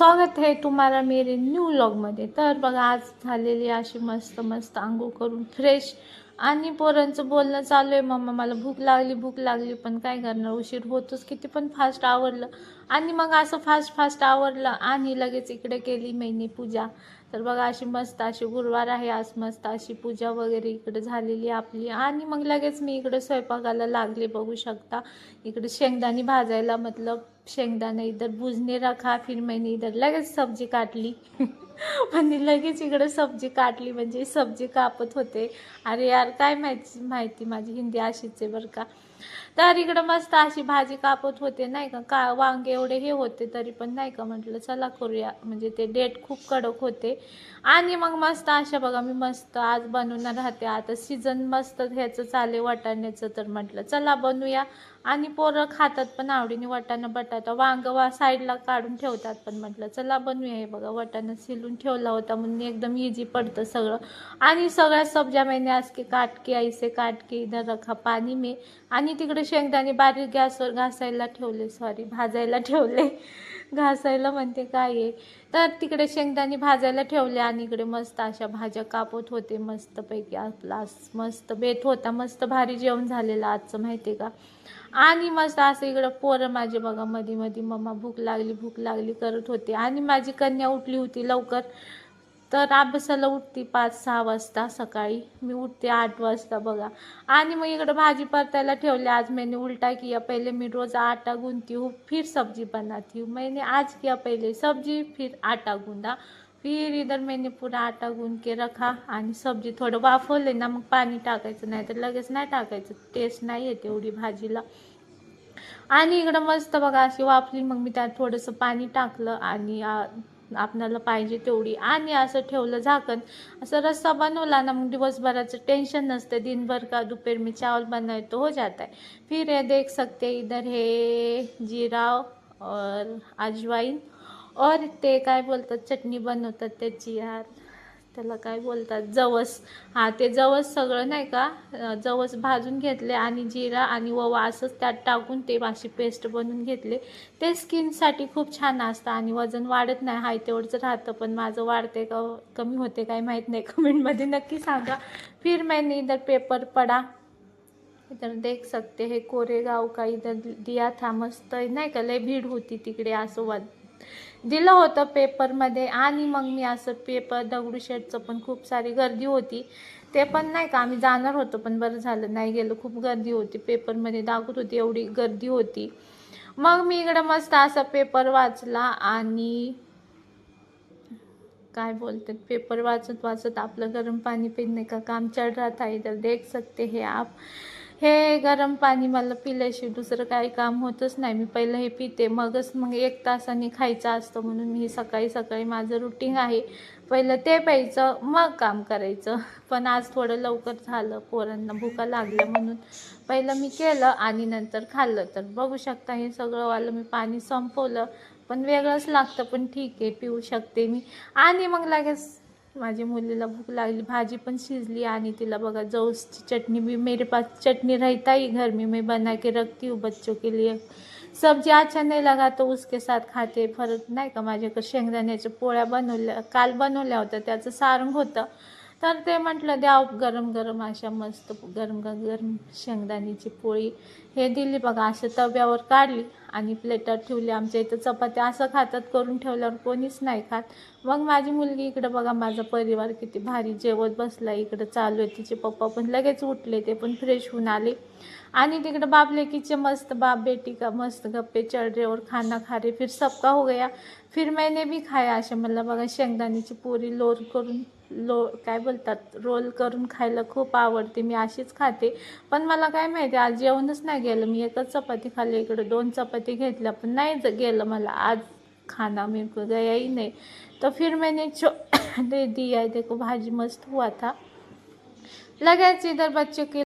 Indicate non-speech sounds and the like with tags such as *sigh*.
स्वागत आहे तुम्हाला मेरे न्यू लॉगमध्ये तर बघा आज झालेली अशी मस्त मस्त आंघोळ करून फ्रेश आणि पोरांचं बोलणं चालू आहे मम्मा मला भूक लागली भूक लागली पण काय करणार? उशीर होतोच किती पण फास्ट आवरलं. आणि मग असं फास्ट फास्ट आवरलं आणि लगेच इकडे केली मैनी पूजा. तर बघा अशी मस्त अशी गुरुवार आहे आज मस्त अशी पूजा वगैरे इकडे झालेली आपली. आणि मग लगेच मी इकडे स्वयंपाकाला लागले बघू शकता. इकडे शेंगदाणी भाजायला मतलब शेंगदाणा इधर भुजने रखा फिर मैंने इधर लगेच सब्जी काटली. *laughs* आणि लगेच इकडे सब्जी काटली म्हणजे सब्जी कापत होते. अरे यार काय माहिती माहिती माझी हिंदी अशीच आहे बरं का. तर इकडं मस्त अशी भाजी कापत होते नाही का? का वांगे एवढे हे होते तरी पण नाही का? म्हटलं चला करूया. म्हणजे ते डेट खूप कडक होते. आणि मग मस्त अशा बघा मी मस्त आज बनवणार राहते. आता सीझन मस्त ह्याचं चाले वाटाण्याचं. तर म्हटलं चला बनवूया. आणि पोरं खातात पण आवडीने वाटाणा बटाटा वांग वा साईडला काढून ठेवतात पण म्हटलं चला बनवूया. हे बघा वाटाणा सिलून ठेवला होता म्हणून एकदम इझी पडतं सगळं. आणि सगळ्या सब्जा महिने आज की काटकी ऐसे काटकी इधर रखा पाणी मे. आणि तिकडे शेंगदाणे बारीक गॅसवर घासायला ठेवले सॉरी भाजायला ठेवले. घासायला म्हणते काय आहे? तर तिकडे शेंगदाणे भाजायला ठेवले आणि इकडे मस्त अशा भाज्या कापत होते. मस्तपैकी आपला मस्त बेत होता. मस्त भारी जेवण झालेलं आजचं माहिती आहे का? आणि मस्त असं इकडं पोरं माझे बघा मध्ये मध्ये मम्मा भूक लागली भूक लागली करत होते. आणि माझी कन्या उठली होती लवकर. तर अभ्यासाला उठते पाच सहा वाजता सकाळी. मी उठते आठ वाजता बघा. आणि मग इकडं भाजी परतायला ठेवली. आज मैंने उलटा किया पहिले मी रोज़ आटा गूंथती हूँ फिर सब्जी बनाती हूँ मैंने आज किया पहिले सब्जी फिर आटा गूंदा. फिर इधर मैंने पूरा आटा गुंद के रखा आणि सब्जी थोडं वाफवले ना मग पाणी टाकायचं नाही तर लगेच नाही टाकायचं. टेस्ट नाही येते एवढी भाजीला. आणि इकडं मस्त बघा अशी वाफली. मग मी त्यात थोडंसं पाणी टाकलं आणि आपणाला पाहिजे तेवढी. आणि असं ठेवलं झाकण असं रस्सा बनवला ना मग दिवसभराचं टेन्शन नसतं. दिनभर का दुपेर मी चावल बनाए तो हो जाता है फिर ये देख सकते इधर हे जीरा और अजवाईन और ते काय बोलतात चटणी बनवतात त्याची यार. त्याला काय बोलतात? जवस. हां ते जवस सगळं नाही का? जवस भाजून घेतले आणि जिरा आणि ववा असंच त्यात टाकून ते अशी पेस्ट बनवून घेतले. ते स्किनसाठी खूप छान असतं आणि वजन वाढत नाही. हाय तेवढंच राहतं. पण माझं वाढते का कमी होते काय माहीत नाही. कमेंटमध्ये नक्की सांगा. फिर मैंने इधर पेपर पडा इधर देख सकते हे कोरेगाव का इधर दिया था मस्त. नाही का? लय भीड होती तिकडे असं वा दिलं होतं पेपरमध्ये आणि मग मी असं पेपर दगडूशेठचं पण खूप सारी गर्दी होती. ते पण नाही का आम्ही जाणार होतो पण बरं झालं नाही गेलो. खूप गर्दी होती पेपरमध्ये दाखवत होती एवढी गर्दी होती. मग मी इकडं मस्त असा पेपर वाचला आणि काय बोलतात पेपर वाचत वाचत आपलं गरम पाणी पिणे का काम चढ रहा था इधर देख सकते हे आप. हे गरम पाणी मला पिल्याशिवाय दुसरं काही काम होतच नाही. मी पहिलं हे पिते मगच मग एक तासाने खायचं असतं म्हणून मी सकाळी सकाळी माझं रुटीन आहे. पहिलं ते प्यायचं मग काम करायचं. पण आज थोडं लवकर झालं पोरांना भुका लागल्या म्हणून पहिलं मी केलं आणि नंतर खाल्लं. तर बघू शकता हे सगळं वालं मी पाणी संपवलं. पण वेगळंच लागतं पण ठीक आहे पिऊ शकते मी. आणि मग लगेच माझ्या मुलीला भूक लागली भाजी पण शिजली आणि तिला बघा जवसची चटनी भी मेरे पास चटनी रहता ही घर में मैं बना के रखती हूँ बच्चों के लिए। सब्जी अच्छा नाही लगा तो उसके साथ खाते फरक नाही का? माझ्याकडे शेंगदाण्याच्या पोळ्या बनवल्या काल बनवल्या होत्या त्याचं सारंग होतं. तर ते म्हटलं द्या गरम गरम अशा मस्त गरम गरम शेंगदाण्याची पोळी. हे दिली बघा असं तव्यावर काढली आणि प्लेटात ठेवली. आमच्या इथं चपात्या असं खातात करून ठेवल्यावर कोणीच नाही खात. मग माझी मुलगी इकडं बघा माझा परिवार किती भारी जेवत बसला इकडं चालू आहे. तिचे पप्पा पण लगेच उठले ते पण फ्रेश होऊन आले. आणि तिकडं बाप लेकीचे मस्त बाप बेटी का मस्त गप्पे चढ़ और खाना खा रहे फिर सबका हो गया. फिर मैंने भी खाया अशा मला बघा शेंगदाण्याची पोरी लोर करून. लो काय बोलतात रोल करून खायला खूप आवडते मी अशीच खाते. पण मला काय माहिती आज जेवणच नाही गेलं मी एकच चपाती खाल्ली इकडं दोन चपाती घेतल्या पण नाही गेलं मला. आज खाना मेरे को गया ही नहीं. तो फिर मैंने छो *coughs* दे दिया देखो भाजी मस्त हुआ था. लगेच इधर बच्चों के